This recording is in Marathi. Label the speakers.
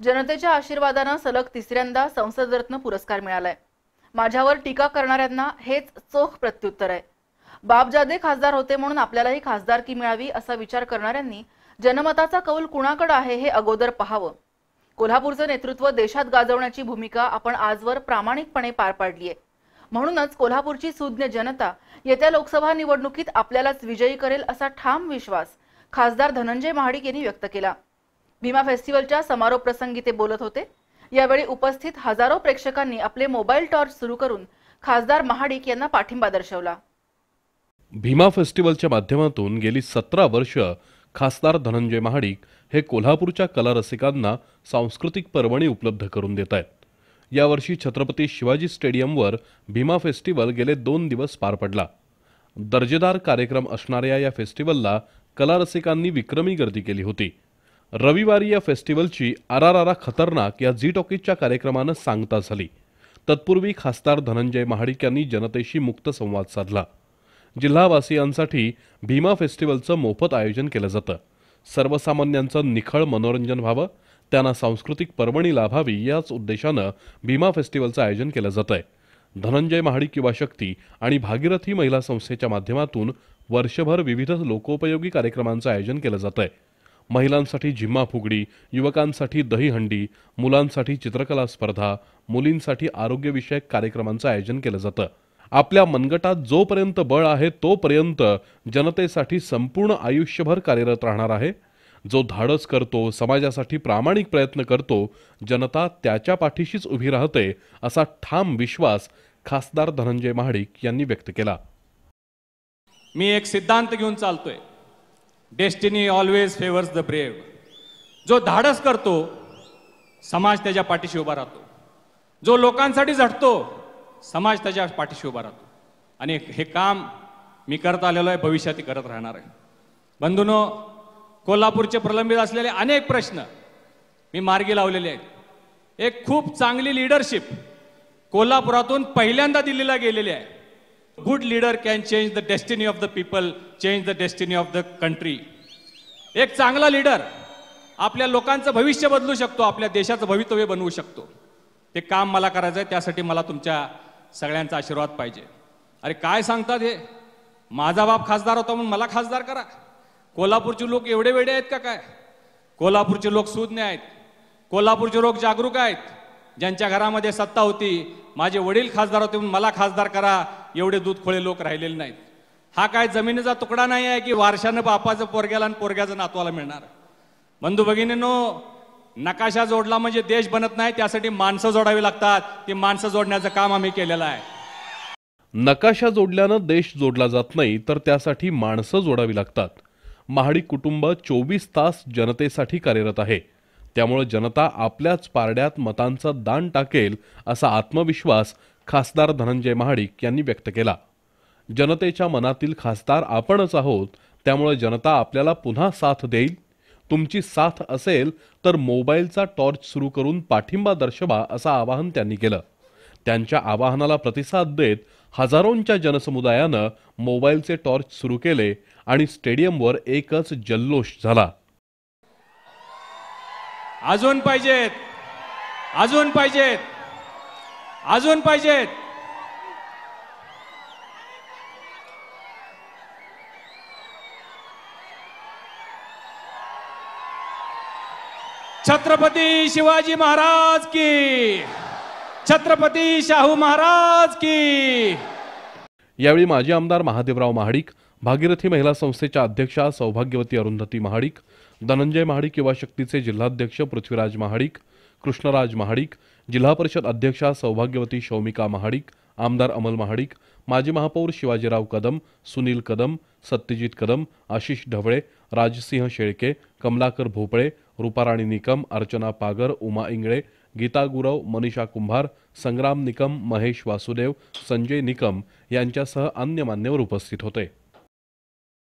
Speaker 1: जनतेच्या आशीर्वादानं सलग तिसऱ्यांदा संसदरत्न पुरस्कार मिळालाय. माझ्यावर टीका करणाऱ्यांना हेच चोख प्रत्युत्तर आहे. बापजादे खासदार होते म्हणून आपल्यालाही खासदारकी मिळावी असा विचार करणाऱ्यांनी जनमताचा कौल कुणाकडे आहे हे अगोदर पहावं. कोल्हापूरचं नेतृत्व देशात गाजवण्याची भूमिका आपण आजवर प्रामाणिकपणे पार पाडली आहे म्हणूनच कोल्हापूरची सुज्ञ जनता येत्या लोकसभा निवडणुकीत आपल्यालाच विजयी करेल असा ठाम विश्वास खासदार धनंजय महाडिक यांनी व्यक्त केला. भीमा फेस्टिवलच्या समारोप प्रसंगी ते बोलत होते. यावेळी उपस्थित हजारो प्रेक्षकांनी आपले मोबाईल टॉर्च सुरू करून खासदार महाडिक यांना पाठिंबा दर्शवला.
Speaker 2: भीमा फेस्टिवलच्या माध्यमातून गेली सतरा वर्ष खासदार धनंजय महाडिक हे कोल्हापूरच्या कलारसिकांना सांस्कृतिक पर्वणी उपलब्ध करून देत आहेत. यावर्षी छत्रपती शिवाजी स्टेडियमवर भीमा फेस्टिवल गेले दोन दिवस पार पडला. दर्जेदार कार्यक्रम असणाऱ्या या फेस्टिवलला कलारसिकांनी विक्रमी गर्दी केली होती. रविवारी या फेस्टिवलची आरारारा खतरनाक या झी टॉकीजच्या कार्यक्रमानं सांगता झाली. तत्पूर्वी खासदार धनंजय महाडिक यांनी जनतेशी मुक्त संवाद साधला. जिल्हावासियांसाठी भीमा फेस्टिवलचं मोफत आयोजन केलं जातं. सर्वसामान्यांचं निखळ मनोरंजन व्हावं त्यांना सांस्कृतिक पर्वणी लाभावी याच उद्देशानं भीमा फेस्टिवलचं आयोजन केलं जात आहे धनंजय महाडिक युवा शक्ती आणि भागीरथी महिला संस्थेच्या माध्यमातून वर्षभर विविध लोकोपयोगी कार्यक्रमांचं आयोजन केलं जात आहे महिलांसाठी झिम्मा फुगडी युवकांसाठी दहीहंडी मुलांसाठी चित्रकला स्पर्धा मुलींसाठी आरोग्यविषयक कार्यक्रमांचं आयोजन केलं जातं. आपल्या मनगटात जोपर्यंत बळ आहे तोपर्यंत जनतेसाठी संपूर्ण आयुष्यभर कार्यरत राहणार आहे. जो धाडस करतो समाजासाठी प्रामाणिक प्रयत्न करतो जनता त्याच्या पाठीशीच उभी राहते असा ठाम विश्वास खासदार धनंजय महाडिक यांनी व्यक्त केला.
Speaker 3: मी एक सिद्धांत घेऊन चालतोय. Destiny always favours the brave जो धाडस करतो समाज त्याच्या पाठीशी उभा राहतो. जो लोकांसाठी झटतो समाज त्याच्या पाठीशी उभा राहतो. आणि हे काम मी करत आलेलो आहे भविष्यातही करत राहणार आहे. बंधूनो कोल्हापूरचे प्रलंबित असलेले अनेक प्रश्न मी मार्गी लावलेले आहेत. एक खूप चांगली लिडरशिप कोल्हापुरातून पहिल्यांदा दिल्लीला गेलेली आहे. Good leader can change the destiny of the people change the destiny of the country एक चांगला लीडर आपल्या लोकांचं भविष्य बदलू शकतो आपल्या देशाचं भवितव्य बनवू शकतो. ते काम मला करायचं आहे त्यासाठी मला तुमच्या सगळ्यांचा आशीर्वाद पाहिजे. अरे काय सांगतात हे? माझा बाप खासदार होता म्हणून मला खासदार करा. कोल्हापूरचे लोक एवढे वेडे आहेत का काय? कोल्हापूरचे लोक सुज्ञ आहेत. कोल्हापूरचे लोक जागरूक आहेत. ज्यांच्या घरामध्ये सत्ता होती माझे वडील खासदार होते म्हणून मला खासदार करा एवढे दूधखोळे लोक राहिलेले नाहीत. हा काय जमिनीचा तुकडा नाही आहे की वारशानं बापाचं पोरग्याला आणि पोरग्याचं नातवाला मिळणार? बंधू भगिनीनो नकाशा जोडला म्हणजे देश बनत नाही त्यासाठी माणसं जोडावी लागतात. ती माणसं जोडण्याचं काम आम्ही केलेलं आहे.
Speaker 2: नकाशा जोडल्यानं देश जोडला जात नाही तर त्यासाठी माणसं जोडावी लागतात. महाडिक कुटुंब चोवीस तास जनतेसाठी कार्यरत आहे. त्यामुळे जनता आपल्याच पारड्यात मतांचं दान टाकेल असा आत्मविश्वास खासदार धनंजय महाडिक यांनी व्यक्त केला. जनतेच्या मनातील खासदार आपणच आहोत त्यामुळे जनता आपल्याला पुन्हा साथ देईल. तुमची साथ असेल तर मोबाईलचा टॉर्च सुरू करून पाठिंबा दर्शवा असं आवाहन त्यांनी केलं. त्यांच्या आवाहनाला प्रतिसाद देत हजारोंच्या जनसमुदायानं मोबाईलचे टॉर्च सुरू केले आणि स्टेडियमवर एकच जल्लोष झाला.
Speaker 3: अजून पाहिजेत. अजून पाहिजेत. अजून पाहिजेत. छत्रपती शिवाजी महाराज की. छत्रपती शाहू महाराज की.
Speaker 2: यावेळी माजी आमदार महादेवराव महाडिक भागीरथी महिला संस्थेच्या अध्यक्षा सौभाग्यवती अरुंधती महाडिक धनंजय महाडिक युवा शक्तीचे जिल्हाध्यक्ष पृथ्वीराज महाडिक कृष्णराज महाडिक जिल्हा परिषद अध्यक्षा सौभाग्यवती शौमिका महाडिक आमदार अमल महाडिक माजी महापौर शिवाजीराव कदम सुनील कदम सत्यजित कदम आशिष ढवळे राजसिंह शेळके कमलाकर भोपळे रुपाराणी निकम अर्चना पागर उमा इंगळे गीता गुरव मनीषा कुंभार संग्राम निकम महेश वासुदेव संजय निकम यांच्यासह अन्य मान्यवर उपस्थित होते.